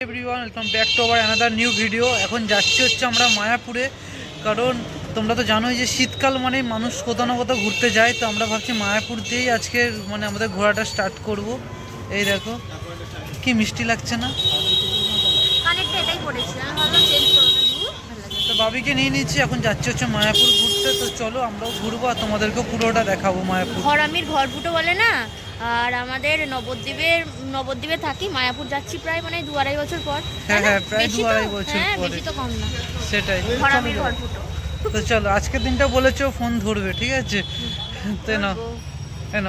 Everyone welcome back to our another new video এখন যাচ্ছি হচ্ছে আমরা মায়াপুরে কারণ তোমরা তো জানোই যে শীতকাল মানে মানুষ কোথাও না কোথাও ঘুরতে যায় তো আমরা ভাবছি মায়াপুর দিয়েই আজকে মানে আমাদের ঘোরাটা স্টার্ট করব। এই দেখো কি মিষ্টি লাগছে না? তো বাবিকে নিয়ে নিচ্ছি এখন যাচ্ছি হচ্ছে মায়াপুর ঘুরতে তো চলো আমরাও ঘুরবো আর তোমাদেরকেও পুরোটা দেখাবো মায়াপুর। ঘরামির ঘর ফুটো বলে না? আর আমাদের নবদ্বীপের নবদ্বীপে থাকি মায়াপুর যাচ্ছি প্রায় মানে দু আড়াই বছর পর। হ্যাঁ, হ্যাঁ, প্রায় দু আড়াই বছর হ্যাঁ। বেশি তো কম না। সেটাই। ঘরামির। ঘর ফুটো তো চলো আজকের দিনটা বলেছ ফোন ধরবে ঠিক আছে? তাই না কেন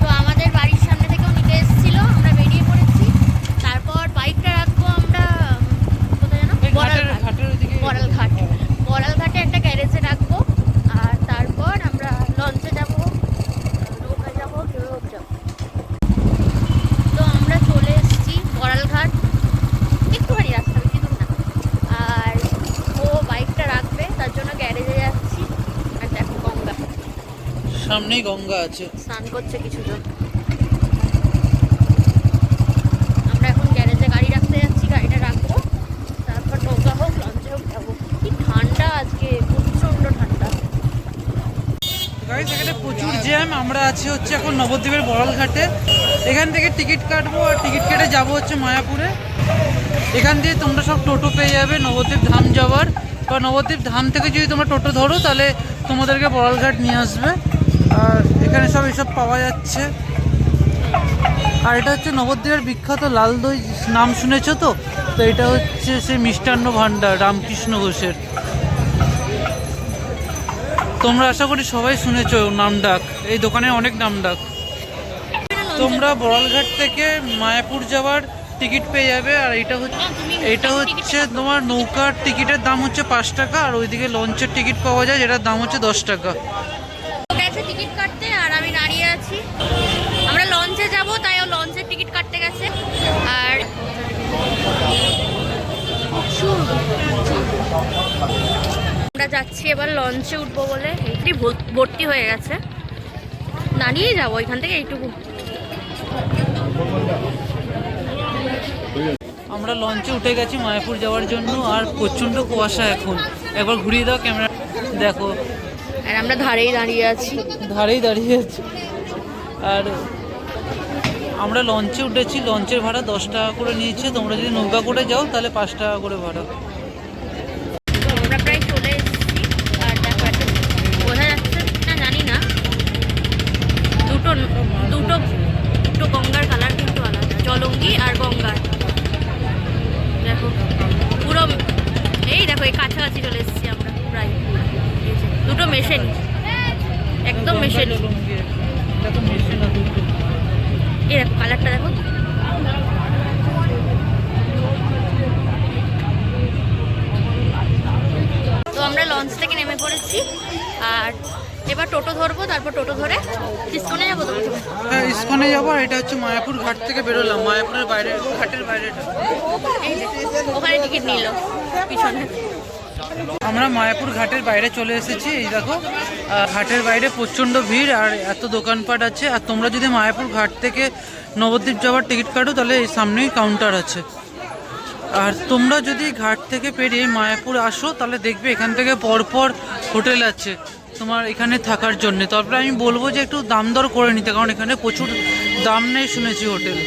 তো আমাদের বাড়ির সামনে থেকেও নিতে এসেছিল আমরা বেরিয়ে পড়েছি তারপর বাইকটা রাখব আমরা উম, কোথায় জানো বড়ালঘাট ঘাটের ওইদিকে বড়ালঘাট বড়ালঘাটে একটা গ্যারেজে রাখব আর তারপর আমরা লঞ্চে যাব নৌকায় যাব কেউ যাব তো আমরা চলে এসেছি বড়ালঘাট একটুখানি রাস্তা বেশি দূর না আর ও বাইকটা রাখবে তার জন্য গ্যারেজে যাচ্ছি আর দেখো গঙ্গা সামনেই গঙ্গা আছে। স্নান করছে কিছুজন। আমরা এখন গ্যারেজে গাড়ি রাখতে যাচ্ছি গাড়িটা রাখব। তারপর নৌকা হোক লঞ্চে হোক যাব। কি ঠান্ডা আজকে প্রচণ্ড ঠান্ডা। গাড়ি প্রচুর জ্যাম আমরা আছি হচ্ছে এখন নবদ্বীপের বড়ালঘাটে। এখান থেকে টিকিট কাটবো আর টিকিট কেটে যাব হচ্ছে মায়াপুরে। এখান দিয়ে তোমরা সব টোটো পেয়ে যাবে নবদ্বীপ ধাম যাওয়ার। বা নবদ্বীপ ধাম থেকে যদি তোমরা টোটো ধরো তাহলে তোমাদেরকে বড়ালঘাট নিয়ে আসবে। আর এখানে সব এসব পাওয়া যাচ্ছে। আর এটা হচ্ছে নবদ্বীপের বিখ্যাত লাল দই নাম শুনেছো তো? তো এটা হচ্ছে সেই মিষ্টান্ন ভাণ্ডার রামকৃষ্ণ ঘোষের। তোমরা আশা করি সবাই শুনেছো নাম ডাক এই দোকানের অনেক নাম ডাক তোমরা বড়ালঘাট থেকে মায়াপুর যাওয়ার টিকিট পেয়ে যাবে আর এটা হচ্ছে এটা হচ্ছে তোমার নৌকার টিকিটের দাম হচ্ছে পাঁচ টাকা আর ওইদিকে লঞ্চের টিকিট পাওয়া যায় যেটার দাম হচ্ছে দশ টাকা গেছে টিকিট কাটতে আর আমি দাঁড়িয়ে আছি আমরা লঞ্চে যাব তাই ও লঞ্চের টিকিট কাটতে গেছে আর আমরা যাচ্ছি এবার লঞ্চে উঠবো বলে। এইটি ভর্তি হয়ে গেছে। দাঁড়িয়ে যাব এখান থেকে এইটুকু। আমরা লঞ্চে উঠে গেছি মায়াপুর যাওয়ার জন্য আর প্রচণ্ড কুয়াশা এখন। একবার ঘুরিয়ে দাও ক্যামেরা। দেখো। আর আমরা ধারেই দাঁড়িয়ে আছি। ধারেই দাঁড়িয়ে আছি। আর আমরা লঞ্চে উঠেছি। লঞ্চের ভাড়া দশ টাকা করে নিয়েছে। তোমরা যদি নৌকা করে যাও তাহলে পাঁচ টাকা করে ভাড়া তো আমরা প্রায় চলে এসেছি আর দেখো একটা বোঝা যাচ্ছে না জানি না দুটো দুটো দুটো গঙ্গার কালার কিন্তু আলাদা জলঙ্গি আর গঙ্গার দেখো পুরো এই দেখো এই কাছাকাছি চলে এসেছি আমরা প্রায় দুটো মেশিন একদম মেশিন। এই দেখো কালারটা দেখো। তো আমরা লঞ্চ থেকে নেমে পড়েছি আর এবার টোটো ধরবো তারপর টোটো ধরে ডিসকাউন্টে যাব তো হ্যাঁ ইস্কনে যাব আর এটা হচ্ছে মায়াপুর ঘাট থেকে বেরোলাম মায়াপুরের বাইরে ঘাটের বাইরেটা। যে ওখানে টিকিট নিল পিছনে। আমরা মায়াপুর ঘাটের বাইরে চলে এসেছি, এই দেখো। ঘাটের বাইরে প্রচণ্ড ভিড় আর এত দোকানপাট আছে। আর তোমরা যদি মায়াপুর ঘাট থেকে নবদ্বীপ যাওয়ার টিকিট কাটো, তাহলে এই সামনেই কাউন্টার আছে। আর তোমরা যদি ঘাট থেকে পেরিয়ে মায়াপুর আসো, তাহলে দেখবে এখান থেকে পরপর হোটেল আছে তোমার এখানে থাকার জন্য। তারপরে আমি বলব যে একটু দাম দর করে নিতে, কারণ এখানে প্রচুর দাম নেই শুনেছি হোটেল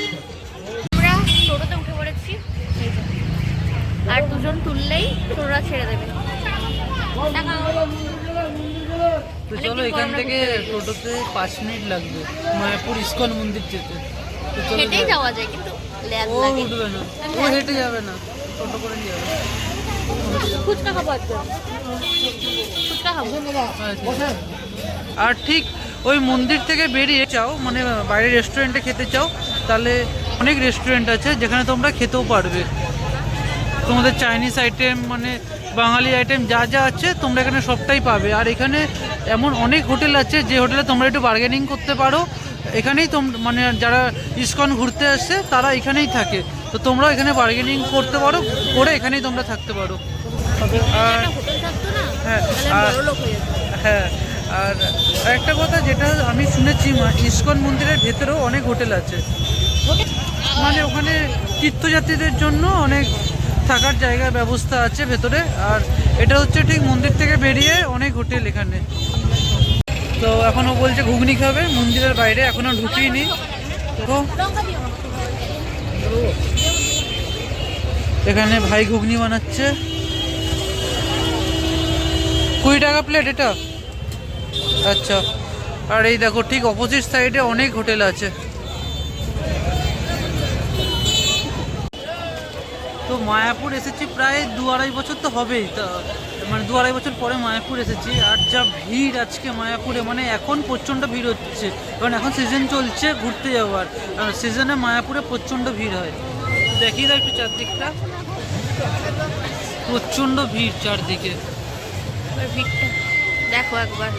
আমরা টোটোতে উঠে পড়েছি এই যে। দুজন তুললেই টোটোরা ছেড়ে দেবে। তো চলো এখান থেকে টোটোতে পাঁচ মিনিট লাগবে। মায়াপুর ইস্কন মন্দির যেতে। হেঁটেই যাওয়া যায় কিন্তু ও উঠবে না। ও হেঁটে যাবে না। টোটো করে নিয়ে যাবে। ফুচকা খাব ফুচকা খাব। আচ্ছা। আর ঠিক ওই মন্দির থেকে বেরিয়ে চাও মানে বাইরে রেস্টুরেন্টে খেতে চাও তাহলে অনেক রেস্টুরেন্ট আছে যেখানে তোমরা খেতেও পারবে। তোমাদের চাইনিজ আইটেম মানে বাঙালি আইটেম যা যা আছে তোমরা এখানে সবটাই পাবে। আর এখানে এমন অনেক হোটেল আছে যে হোটেলে তোমরা একটু বার্গেনিং করতে পারো। এখানেই তোম মানে যারা ইস্কন ঘুরতে আসছে তারা এখানেই থাকে। তো তোমরা এখানে বার্গেনিং করতে পারো করে এখানেই তোমরা থাকতে পারো। আর হ্যাঁ, হয়ে আর একটা কথা যেটা আমি শুনেছি মা- ইস্কন মন্দিরের ভেতরেও অনেক হোটেল আছে। মানে ওখানে তীর্থযাত্রীদের জন্য অনেক থাকার জায়গার ব্যবস্থা আছে ভেতরে। আর এটা হচ্ছে ঠিক মন্দির থেকে বেরিয়ে অনেক হোটেল এখানে। তো এখনও বলছে ঘুগনি খাবে, মন্দিরের বাইরে এখনও ঢুকিনি। তো এখানে ভাই ঘুগনি বানাচ্ছে। কুড়ি টাকা প্লেট এটা। আচ্ছা আর এই দেখো ঠিক অপোজিট সাইডে অনেক হোটেল আছে। মায়াপুর এসেছি প্রায় দু আড়াই বছর তো হবেই মানে দু আড়াই বছর পরে মায়াপুর এসেছি। আর যা ভিড় আজকে মায়াপুরে মানে এখন প্রচণ্ড ভিড় হচ্ছে। কারণ এখন সিজন চলছে ঘুরতে যাওয়ার। আর সিজনে মায়াপুরে প্রচণ্ড ভিড় হয়। দেখি দাও একটু চারদিকটা। প্রচণ্ড ভিড় চারদিকে। ভিড়টা দেখো একবার।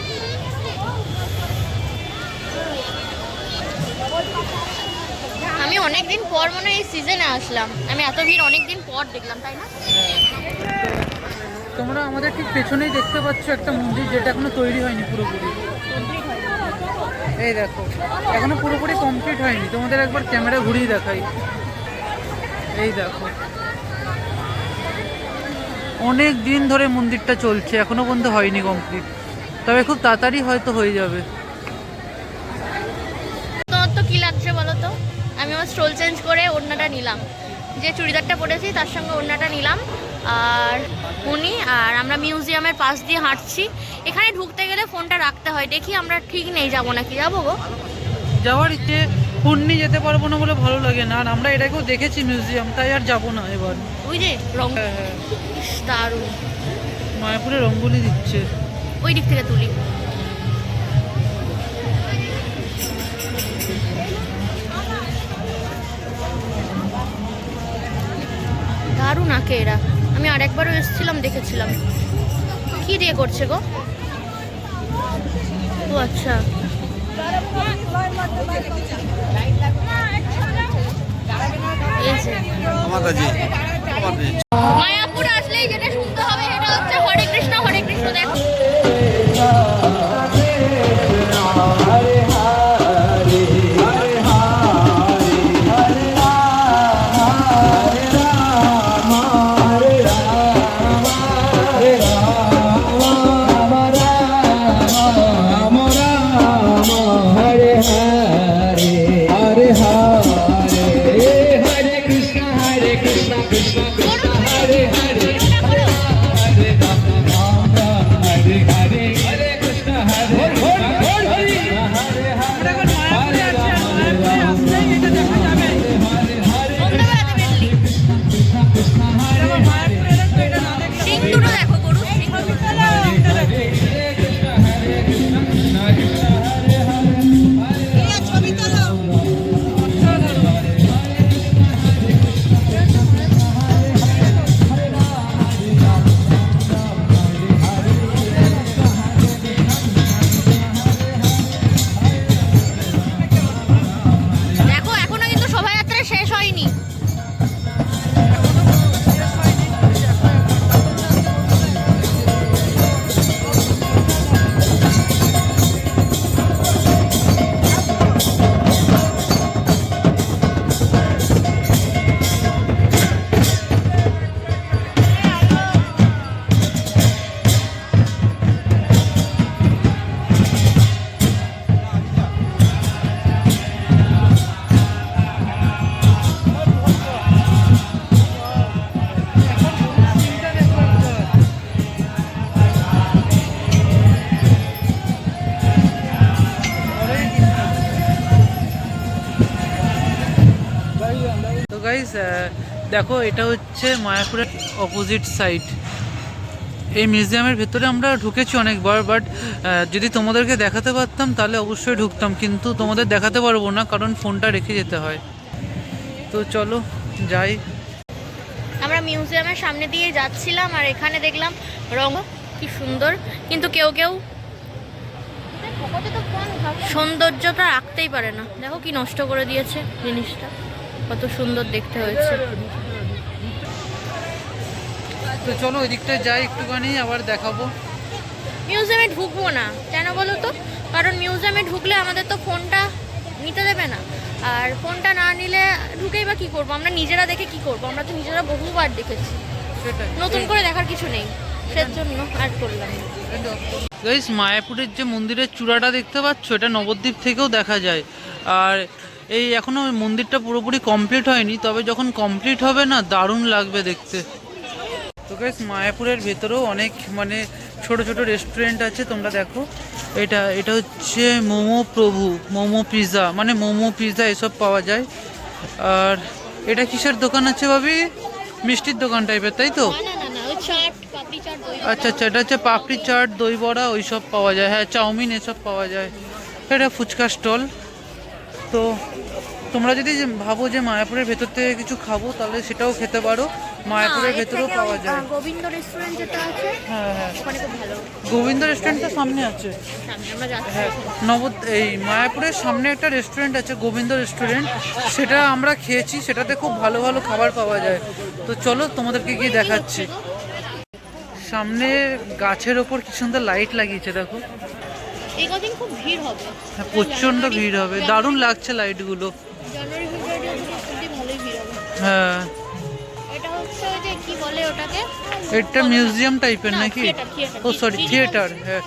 আমি অনেকদিন পর মনে এই সিজনে আসলাম। আমি এত ভিড় অনেকদিন পর দেখলাম, তাই না? তোমরা আমাদের ঠিক পেছনেই দেখতে পাচ্ছ একটা মন্দির যেটা এখনও তৈরি হয়নি পুরোপুরি। এই দেখো, এখনও পুরোপুরি কমপ্লিট হয়নি। তোমাদের একবার ক্যামেরা ঘুরিয়ে দেখাই। এই দেখো। অনেক দিন ধরে মন্দিরটা চলছে, এখনও পর্যন্ত হয়নি কমপ্লিট তবে খুব তাড়াতাড়ি হয়তো হয়ে যাবে। স্টোল চেঞ্জ করে ওড়নাটা নিলাম। যে চুড়িদারটা পরেছি তার সঙ্গে ওড়নাটা নিলাম। আর উনি আর আমরা মিউজিয়ামের পাশ দিয়ে হাঁটছি। এখানে ঢুকতে গেলে ফোনটা রাখতে হয়। দেখি আমরা ঠিক নেই যাব নাকি? যাব গো। যাওয়ার ইচ্ছে পূর্ণি যেতে পারব না বলে ভালো লাগে না। আর আমরা এটাকেও দেখেছি মিউজিয়াম তাই আর যাব না এবার। ওই যে রং হ্যাঁ হ্যাঁ। দারুণ। মায়াপুরে রঙ্গোলি দিচ্ছে। ওই দিক থেকে তুলি। দারুণ আঁকে এরা। আমি আরেকবারও এসেছিলাম, দেখেছিলাম। কি দিয়ে করছে গো? ও আচ্ছা। এই যে। তো গাইস দেখো, এটা হচ্ছে মায়াপুরের অপোজিট সাইড এই মিউজিয়ামের ভেতরে আমরা ঢুকেছি অনেকবার বাট যদি তোমাদেরকে দেখাতে পারতাম, তাহলে অবশ্যই ঢুকতাম, কিন্তু তোমাদের দেখাতে পারব না, কারণ ফোনটা রেখে যেতে হয়। তো চলো, যাই। আমরা মিউজিয়ামের সামনে দিয়ে যাচ্ছিলাম, আর এখানে দেখলাম রঙ কি সুন্দর, কিন্তু কেউ কেউ সৌন্দর্যটা রাখতেই পারে না। দেখো কি নষ্ট করে দিয়েছে জিনিসটা। কত সুন্দর দেখতে হয়েছে। তো চলো ওই দিকটায় যাই একটুখানি আবার দেখাবো। মিউজিয়ামে ঢুকবো না কেন বলো তো? কারণ মিউজিয়ামে ঢুকলে আমাদের তো ফোনটা নিতে দেবে না। আর ফোনটা না নিলে ঢুকেই বা কী করব? আমরা নিজেরা দেখে কি করব? আমরা তো নিজেরা বহুবার দেখেছি। নতুন করে দেখার কিছু নেই। সেজন্য আর করলাম। গাইস মায়াপুরের যে মন্দিরের চূড়াটা দেখতে পাচ্ছ এটা নবদ্বীপ থেকেও দেখা যায়। আর এই এখনও মন্দিরটা পুরোপুরি কমপ্লিট হয়নি তবে যখন কমপ্লিট হবে না দারুণ লাগবে দেখতে। তো গাইস মায়াপুরের ভেতরেও অনেক মানে ছোট ছোট রেস্টুরেন্ট আছে তোমরা দেখো। এটা এটা হচ্ছে মোমো প্রভু মোমো পিৎজা মানে মোমো পিৎজা এসব পাওয়া যায়। আর এটা কিসের দোকান আছে ভাবি? মিষ্টির দোকান টাইপের তাই তো? আচ্ছা আচ্ছা এটা হচ্ছে পাপড়ি চাট দই বড়া ওইসব পাওয়া যায়। হ্যাঁ চাউমিন এসব পাওয়া যায়। এটা ফুচকা স্টল তো তোমরা যদি ভাবো যে মায়াপুরের ভেতর থেকে কিছু খাব তাহলে সেটাও খেতে পারো। মায়াপুরের ভেতরেও পাওয়া যায়। গোবিন্দ রেস্টুরেন্ট যেটা আছে হ্যাঁ হ্যাঁ। ওখানে খুব ভালো। গোবিন্দ রেস্টুরেন্ট তো সামনে আছে। সামনে আমরা যাচ্ছি। হ্যাঁ নবদ এই মায়াপুরের সামনে একটা রেস্টুরেন্ট আছে গোবিন্দ রেস্টুরেন্ট সেটা আমরা খেয়েছি সেটাতে খুব ভালো ভালো খাবার পাওয়া যায়। তো চলো তোমাদেরকে গিয়ে দেখাচ্ছি। সামনে গাছের ওপর কি সুন্দর লাইট লাগিয়েছে দেখো। এই কদিন খুব ভিড় হবে। হ্যাঁ প্রচণ্ড ভিড় হবে। দারুণ লাগছে লাইটগুলো জানুয়ারি ফেব্রুয়ারি অবধি ভালোই ভিড় হবে। হ্যাঁ। এটা হচ্ছে ওই যে কি বলে ওটাকে? এটা মিউজিয়াম টাইপের নাকি? ও সরি থিয়েটার হ্যাঁ।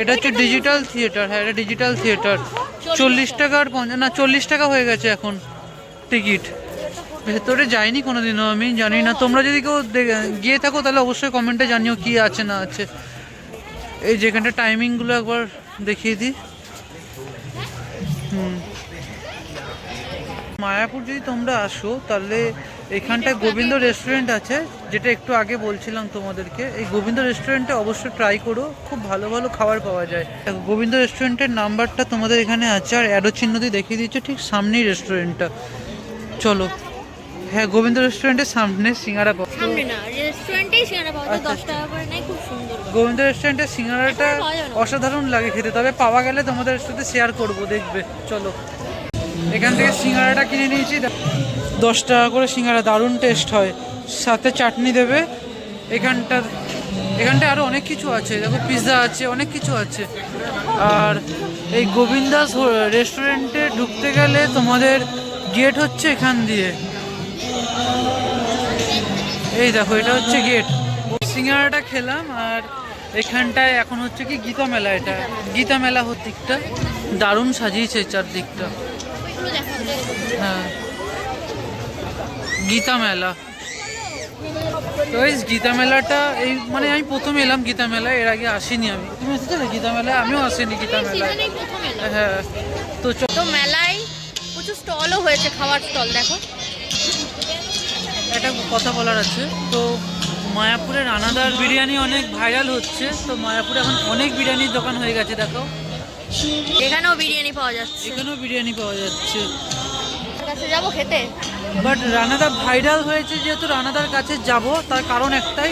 এটা হচ্ছে ডিজিটাল থিয়েটার হ্যাঁ এটা ডিজিটাল থিয়েটার চল্লিশ টাকার পঞ্চাশ না চল্লিশ টাকা হয়ে গেছে এখন টিকিট। ভেতরে যাইনি কোনোদিনও আমি জানি না। তোমরা যদি কেউ গিয়ে থাকো তাহলে অবশ্যই কমেন্টে জানিও কি আছে না আছে। এই যেখানটা টাইমিংগুলো একবার দেখিয়ে দিই। মায়াপুর যদি তোমরা আসো তাহলে এখানটায় গোবিন্দ রেস্টুরেন্ট আছে যেটা একটু আগে বলছিলাম তোমাদেরকে। এই গোবিন্দ রেস্টুরেন্টে অবশ্যই ট্রাই করো খুব ভালো ভালো খাবার পাওয়া যায়। গোবিন্দ রেস্টুরেন্টের নাম্বারটা তোমাদের এখানে আছে আর অ্যাডো চিহ্ন দিয়ে দেখিয়ে দিচ্ছে ঠিক সামনেই রেস্টুরেন্টটা চলো। হ্যাঁ গোবিন্দ রেস্টুরেন্টের সামনে সিঙ্গারা পাবো সামনে না রেস্টুরেন্টেই সেখানে পাওয়া যায় আচ্ছা, দশ টাকা করে নেয় খুব সুন্দর। গোবিন্দ রেস্টুরেন্টের সিঙ্গারাটা। অসাধারণ লাগে খেতে তবে পাওয়া গেলে তোমাদের সাথে শেয়ার করব দেখবে। চলো। এখান থেকে সিঙ্গারাটা কিনে নিয়েছি। দশ টাকা করে সিঙ্গারা, দারুণ টেস্ট হয়। সাথে চাটনি দেবে। এখানটা, এখানটায় আরও অনেক কিছু আছে। দেখো পিৎজা আছে, অনেক কিছু আছে। আর এই গোবিন্দাস রেস্টুরেন্টে ঢুকতে গেলে তোমাদের গেট হচ্ছে এখান দিয়ে। এই দেখো, এটা হচ্ছে গেট সিঙ্গারাটা খেলাম, আর এখানটায় এখন হচ্ছে কি গীতা মেলা এটা। গীতা মেলা হতিকটা দারুণ সাজিয়েছে চারদিকটা। হ্যাঁ। গীতা মেলা। তো এই গীতা মেলাটা এই মানে আমি প্রথম এলাম গীতা মেলা এর আগে আসিনি আমি। তুমি এসেছিলে গীতা মেলায়? আমিও আসিনি গীতা মেলায়। হ্যাঁ তো তো মেলায় প্রচুর স্টলও হয়েছে খাওয়ার স্টল দেখো। একটা কথা বলার আছে তো মায়াপুরের রানাদার বিরিয়ানি অনেক ভাইরাল হচ্ছে তো মায়াপুরে এখন অনেক বিরিয়ানির দোকান হয়ে গেছে দেখো। এখানেও বিরিয়ানি পাওয়া যাচ্ছে। এখানেও বিরিয়ানি পাওয়া যাচ্ছে। কাছে যাব খেতে। বাট রানাদা ভাইরাল হয়েছে যেহেতু রানাদার কাছে যাব তার কারণ একটাই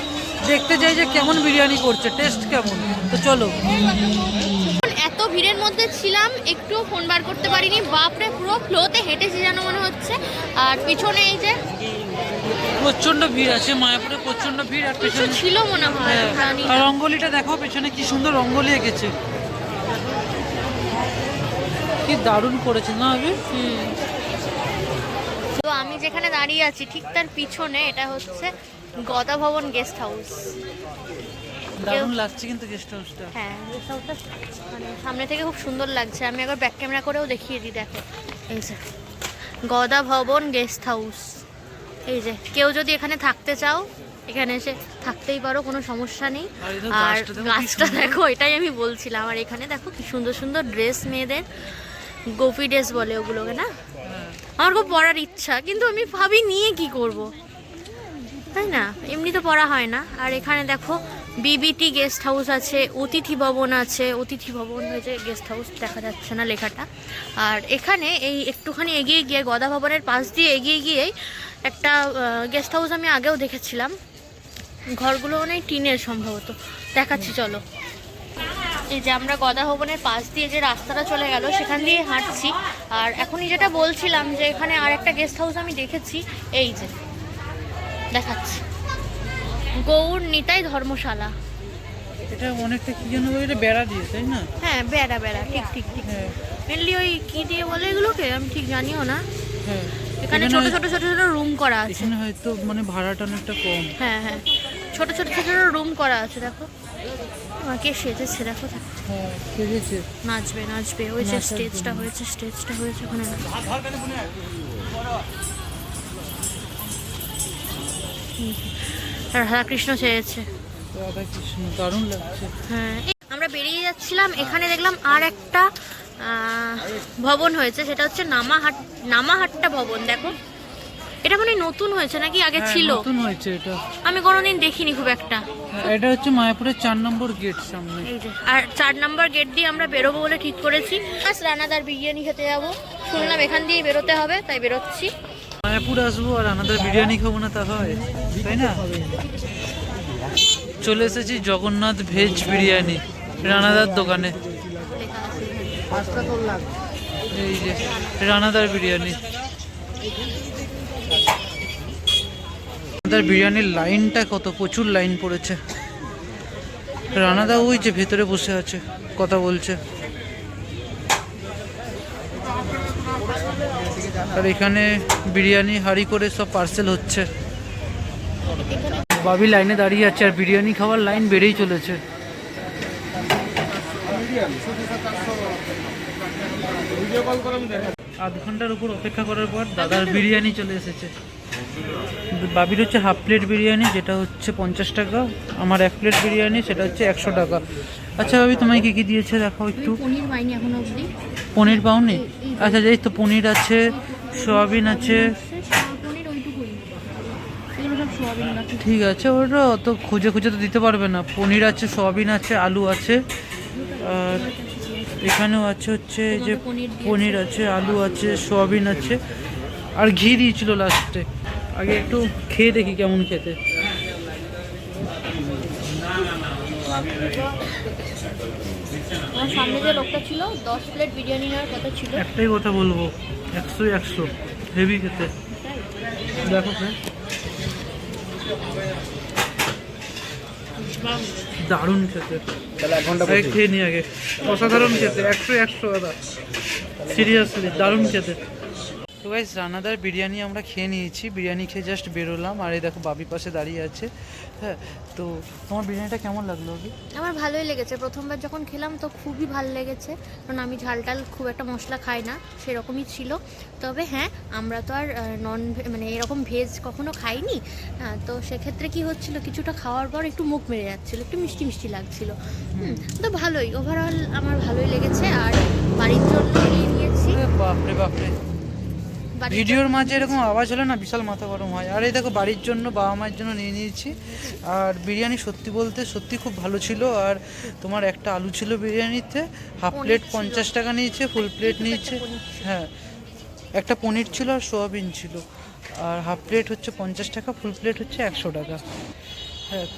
দেখতে চাই যে কেমন বিরিয়ানি করছে টেস্ট কেমন। তো চলো। এত ভিড়ের মধ্যে ছিলাম একটু ফোন বার করতে পারিনি। বাপরে পুরো ফ্লোতে হেঁটেছি যেন মনে হচ্ছে। আর পিছনে এই যে প্রচণ্ড ভিড় আছে মায়াপুরে প্রচণ্ড ভিড় আর পিছনে ছিল মনে হয় হ্যাঁ, আর। রঙ্গোলিটা দেখো পেছনে কি সুন্দর রঙ্গোলি এঁকেছে। কি দারুণ করেছে না আমি হুম। তো আমি যেখানে দাঁড়িয়ে আছি ঠিক তার পিছনে এটা হচ্ছে গদা ভবন গেস্ট হাউস দারুণ লাগছে কিন্তু গেস্ট হাউসটা হ্যাঁ গেস্ট হাউসটা মানে সামনে থেকে খুব সুন্দর লাগছে। আমি একবার ব্যাক ক্যামেরা করেও দেখিয়ে দিই দেখো। এই যে গদা ভবন গেস্ট হাউস এই যে কেউ যদি এখানে থাকতে চাও এখানে এসে থাকতেই পারো কোনো সমস্যা নেই। আর গাছটা দেখো এটাই আমি বলছিলাম। আর এখানে দেখো কি সুন্দর সুন্দর ড্রেস মেয়েদের গোপি ড্রেস বলে ওগুলোকে না। আমার খুব পড়ার ইচ্ছা, কিন্তু আমি ভাবি নিয়ে কি করব। তাই না? এমনি তো পড়া হয় না। আর এখানে দেখো বিবিটি গেস্ট হাউস আছে, অতিথি ভবন আছে, অতিথি ভবন হয়েছে গেস্ট হাউস দেখা যাচ্ছে না লেখাটা। আর এখানে এই একটুখানি এগিয়ে গিয়ে, গদা ভবনের পাশ দিয়ে এগিয়ে গিয়েই একটা গেস্ট হাউস আমি আগেও দেখেছিলাম। ঘরগুলো অনেক টিনের সম্ভবত। দেখাচ্ছি, চলো। এই যে আমরা গদা ভবনের পাশ দিয়ে যে রাস্তাটা চলে গেল সেখান দিয়ে হাঁটছি। আর এখনই যেটা বলছিলাম যে এখানে আর একটা গেস্ট হাউস আমি দেখেছি এই যে। দেখাচ্ছি। গৌর নিতাই ধর্মশালা। এটা অনেকটা কি বলে এটা বেড়া দিয়ে তাই না? হ্যাঁ বেড়া বেড়া ঠিক ঠিক ঠিক। হ্যাঁ। মেনলি ওই কি দিয়ে বলে এগুলোকে? আমি ঠিক জানিও না। হ্যাঁ। এখানে ছোট ছোট ছোট ছোট রুম করা আছে। এখানে হয়তো মানে ভাড়াটা অনেকটা কম। হ্যাঁ হ্যাঁ। ছোট ছোট ছোট ছোট রুম করা আছে দেখো। আমাকে সেজেছে দেখো। হ্যাঁ সেজেছে। নাচবে নাচবে। ওই যে স্টেজটা হয়েছে স্টেজটা হয়েছে ওখানে। রাধাকৃষ্ণ দারুণ লাগছে। হ্যাঁ আমরা বেরিয়ে যাচ্ছিলাম এখানে দেখলাম আর একটা ভবন হয়েছে সেটা হচ্ছে নামাহাট নামাহাট্টা ভবন দেখো। এটা মানে নতুন হয়েছে নাকি? আগে হ্যাঁ, ছিল। নতুন হয়েছে এটা। আমি কোনোদিন দেখিনি খুব একটা। হ্যাঁ, এটা হচ্ছে মায়াপুরের চার নম্বর গেট সামনে। এই যে আর চার নাম্বার গেট দিয়ে আমরা বেরোবো বলে ঠিক করেছি। আজ রানাদার বিরিয়ানি খেতে যাব। শুনলাম এখান দিয়ে বেরোতে হবে তাই বেরোচ্ছি। মায়াপুর আসব আর আনাদার বিরিয়ানি খাব না তা হয় তাই না? চলে এসেছি জগন্নাথ ভেজ বিরিয়ানি রানাদার দোকানে। এই যে রানাদার বিরিয়ানি। রানাদার বিরিয়ানির লাইনটা কত? প্রচুর লাইন পড়েছে। রানাদা ওই যে ভেতরে বসে আছে, কথা বলছে। আর এখানে বিরিয়ানি হাঁড়ি করে সব পার্সেল হচ্ছে। বাবি লাইনে দাঁড়িয়ে আছে, আর বিরিয়ানি খাওয়ার লাইন বেড়েই চলেছে। আধ ঘণ্টার উপর অপেক্ষা করার পর দাদার বিরিয়ানি চলে এসেছে। বাবির হচ্ছে হাফ প্লেট বিরিয়ানি যেটা হচ্ছে পঞ্চাশ টাকা। আমার এক প্লেট বিরিয়ানি সেটা হচ্ছে একশো টাকা। আচ্ছা বাবি তোমায় কী কী দিয়েছে দেখাও একটু। পনির পাওনি? আচ্ছা এই তো পনির আছে সয়াবিন আছে। ঠিক আছে ওটা অত খুঁজে খুঁজে তো দিতে পারবে না। পনির আছে সয়াবিন আছে আলু আছে। আর এখানেও আছে হচ্ছে যে পনির আছে আলু আছে সয়াবিন আছে। আর ঘি দিয়েছিল লাস্টে। আগে একটু খেয়ে দেখি কেমন খেতে। সামনে যে লোকটা ছিল দশ প্লেট বিরিয়ানি নেওয়ার কথা ছিল। একটাই কথা বলব একশো একশো হেভি খেতে। দেখো। দারুণ খেতে। আগে খেয়ে নি আগে। অসাধারণ খেতে একশো একশো দাদা সিরিয়াসলি দারুণ খেতে। তো গাইস রানাদার বিরিয়ানি আমরা খেয়ে নিয়েছি। বিরিয়ানি খেয়ে জাস্ট বেরোলাম। আর এই দেখো বাবি পাশে দাঁড়িয়ে আছে। হ্যাঁ তো তোমার বিরিয়ানিটা কেমন লাগল আবি আমার ভালোই লেগেছে। প্রথমবার যখন খেলাম তো খুবই ভালো লেগেছে। কারণ আমি ঝাল টাল খুব একটা মশলা খাই না সেরকমই ছিল। তবে হ্যাঁ আমরা তো আর নন মানে এরকম ভেজ কখনো খাইনি। হ্যাঁ, তো সেক্ষেত্রে কি হচ্ছিল কিছুটা খাওয়ার পর একটু মুখ মেরে যাচ্ছিল একটু মিষ্টি মিষ্টি লাগছিল। হুম, তো ভালোই। ওভারঅল আমার ভালোই লেগেছে। আর বাড়ির জন্য নিয়ে নিয়েছি। বাপরে বাপরে। ভিডিওর মাঝে এরকম আওয়াজ হলে না বিশাল মাথা গরম হয়। আর এই দেখো বাড়ির জন্য বাবা মায়ের জন্য নিয়ে নিয়েছি। আর বিরিয়ানি সত্যি বলতে সত্যি খুব ভালো ছিল। আর তোমার একটা আলু ছিল বিরিয়ানিতে হাফ প্লেট পঞ্চাশ টাকা নিয়েছে ফুল প্লেট নিয়েছে। হ্যাঁ একটা পনির ছিল আর সোয়াবিন ছিল। আর হাফ প্লেট হচ্ছে পঞ্চাশ টাকা ফুল প্লেট হচ্ছে একশো টাকা।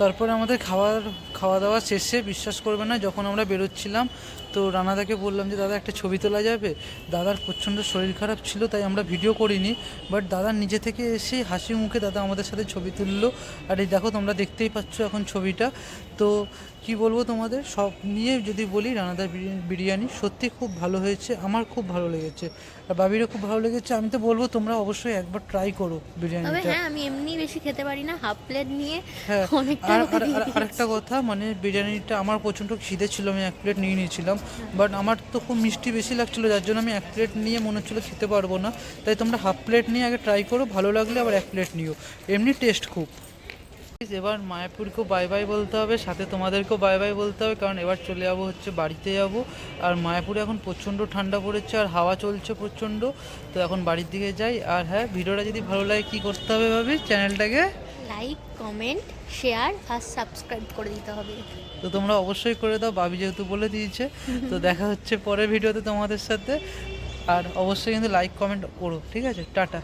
তারপরে আমাদের খাওয়ার খাওয়া দাওয়া শেষে বিশ্বাস করবে না, যখন আমরা বেরোচ্ছিলাম, তো রানাদাকে বললাম যে, দাদা, একটা ছবি তোলা যাবে। দাদার প্রচণ্ড শরীর খারাপ ছিল, তাই আমরা ভিডিও করিনি বাট দাদা নিজে থেকে এসে হাসি মুখে দাদা আমাদের সাথে ছবি তুললো। আর এই দেখো, তোমরা দেখতেই পাচ্ছ এখন ছবিটা। তো কি বলব তোমাদের? সব নিয়ে যদি বলি রানাদার বিরিয়ানি- সত্যি খুব ভালো হয়েছে আমার খুব ভালো লেগেছে। আর বাবিরও খুব ভালো লেগেছে আমি তো বলব তোমরা অবশ্যই একবার ট্রাই করো তবে বিরিয়ানিটা হ্যাঁ আমি এমনি বেশি খেতে পারি না হাফ প্লেট নিয়ে হ্যাঁ অনেকটা আর আরেকটা কথা মানে বিরিয়ানিটা আমার প্রচণ্ড খিদে ছিল আমি এক প্লেট নিয়ে নিয়েছিলাম। বাট আমার তো খুব মিষ্টি বেশি লাগছিল যার জন্য আমি এক প্লেট নিয়ে মনে হচ্ছিল খেতে পারব না। তাই তোমরা হাফ প্লেট নিয়ে আগে ট্রাই করো ভালো লাগলে আবার এক প্লেট নিও। এমনি টেস্ট খুব। এবার মায়াপুরকেও বাই বাই বলতে হবে সাথে তোমাদেরকেও বাই বাই বলতে হবে কারণ এবার চলে যাব হচ্ছে বাড়িতে যাব। আর মায়াপুরে এখন প্রচণ্ড ঠান্ডা পড়েছে আর হাওয়া চলছে প্রচণ্ড তো এখন বাড়ির দিকে যাই। আর হ্যাঁ ভিডিওটা যদি ভালো লাগে কী করতে হবে ভাবি? চ্যানেলটাকে? লাইক কমেন্ট শেয়ার আর সাবস্ক্রাইব করে দিতে হবে। তো তোমরা অবশ্যই করে দাও বাবি যেহেতু বলে দিয়েছে। তো দেখা হচ্ছে পরের ভিডিওতে তোমাদের সাথে। আর অবশ্যই কিন্তু লাইক কমেন্ট করো ঠিক আছে? টাটা।